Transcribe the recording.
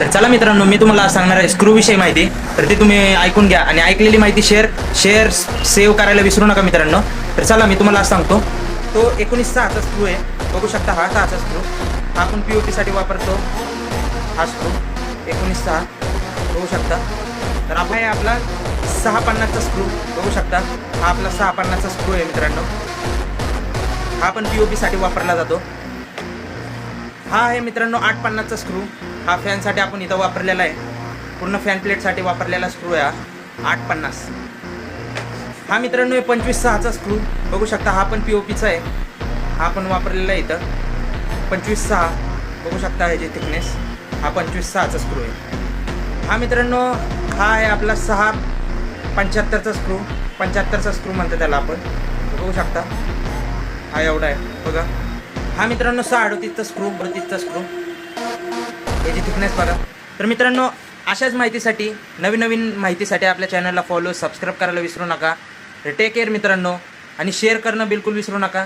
तर चला मित्रांनो मी तुम्हाला सांगणार आहे स्क्रू विषयी माहिती. तर ती तुम्ही ऐकून घ्या आणि ऐकलेली माहिती शेअर शेअर सेव्ह करायला विसरू नका मित्रांनो. तर चला मी तुम्हाला सांगतो. तो एकोणीस सहाचा स्क्रू आहे. बघू शकता हा सहाचा स्क्रू हा आपण पी ओ पीसाठी वापरतो. हा स्क्रू एकोणीस सहा. बघू शकता. तर आपला आहे आपला सहा पन्नासचा स्क्रू बघू शकता. हा आपला सहा पन्नासचा स्क्रू आहे मित्रांनो. हा पण पी ओ पीसाठी वापरला जातो. हा आहे मित्रांनो आठ पन्नासचा स्क्रू हा फॅनसाठी आपण इथं वापरलेला आहे. पूर्ण फॅन प्लेटसाठी वापरलेला स्क्रू आहे हा. आठ पन्नास. हा मित्रांनो आहे पंचवीस सहाचा स्क्रू बघू शकता हा पण पी ओ पीचा आहे. हा पण वापरलेला आहे इथं. पंचवीस सहा. बघू शकता ह्याची थिकनेस हा पंचवीस सहाचा स्क्रू आहे. हा मित्रांनो हा आहे आपला सहा पंच्याहत्तरचा स्क्रू पंच्याहत्तरचा स्क्रू म्हणतो त्याला आपण. बघू शकता. हा एवढा आहे. बघा. हा मित्रांनो सहा अडतीसचा स्क्रू अडतीसचा स्क्रू याची थिकनेस बघा तर मित्रांनो अशाच माहितीसाठी नवीन नवीन माहितीसाठी आपल्या चॅनलला फॉलो सबस्क्राईब करायला विसरू नका. टेक केअर मित्रांनो आणि शेअर करणं बिलकुल विसरू नका.